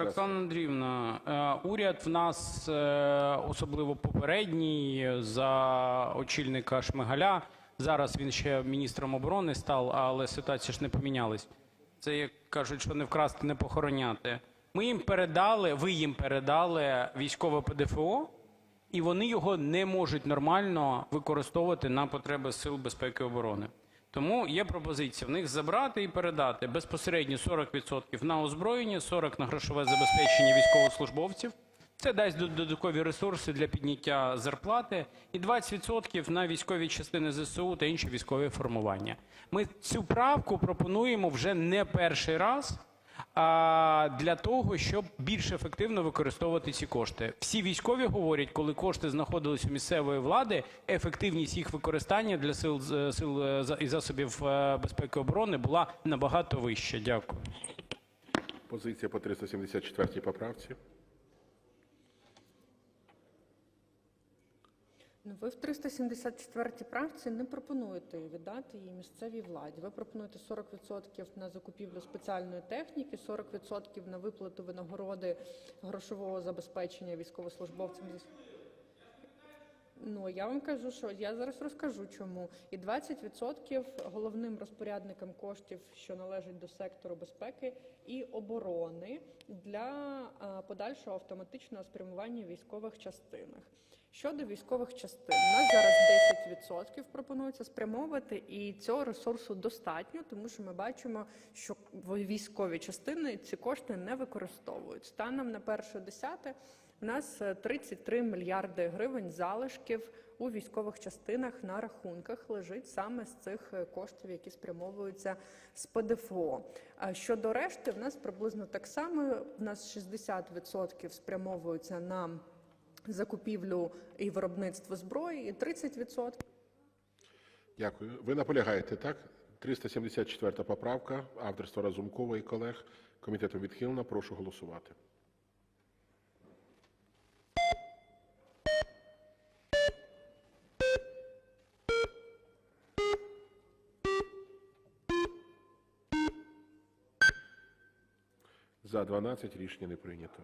Роксана Андріївна, е, уряд в нас, е, особливо попередній, за очільника Шмигаля, зараз він ще міністром оборони став, але ситуація ж не помінялась. Це, як кажуть, що не вкрасти, не похороняти. Ми їм передали, ви їм передали військове ПДФО, і вони його не можуть нормально використовувати на потреби Сил безпеки і оборони. Тому є пропозиція в них забрати і передати безпосередньо 40% на озброєння, 40% на грошове забезпечення військовослужбовців. Це дасть додаткові ресурси для підняття зарплати і 20% на військові частини ЗСУ та інші військові формування. Ми цю правку пропонуємо вже не перший раз для того, щоб більш ефективно використовувати ці кошти. Всі військові говорять, коли кошти знаходились у місцевої влади, ефективність їх використання для сил, сил е, і засобів е, безпеки і оборони була набагато вища. Дякую. Позиція по 374 поправці. Ну, ви в 374 правці не пропонуєте віддати її місцевій владі. Ви пропонуєте 40% на закупівлю спеціальної техніки, 40% на виплату винагороди грошового забезпечення військовослужбовцям. Ну, я вам кажу, що я зараз розкажу чому. І 20% головним розпорядникам коштів, що належать до сектору безпеки і оборони для подальшого автоматичного спрямування військових частинах. Щодо військових частин, у нас зараз 10% пропонується спрямовувати, і цього ресурсу достатньо, тому що ми бачимо, що військові частини ці кошти не використовують. Станом на 1.10 у нас е, 33 мільярди гривень залишків у військових частинах на рахунках лежить саме з цих е, коштів, які спрямовуються з ПДФО. Щодо решти, в нас приблизно так само. У нас 60% спрямовуються на закупівлю і виробництво зброї, і 30% Дякую. Ви наполягаєте, так? 374 поправка, авторства Разумкова і колег. Комітетом відхилена. Прошу голосувати. За 12 рішення не прийнято.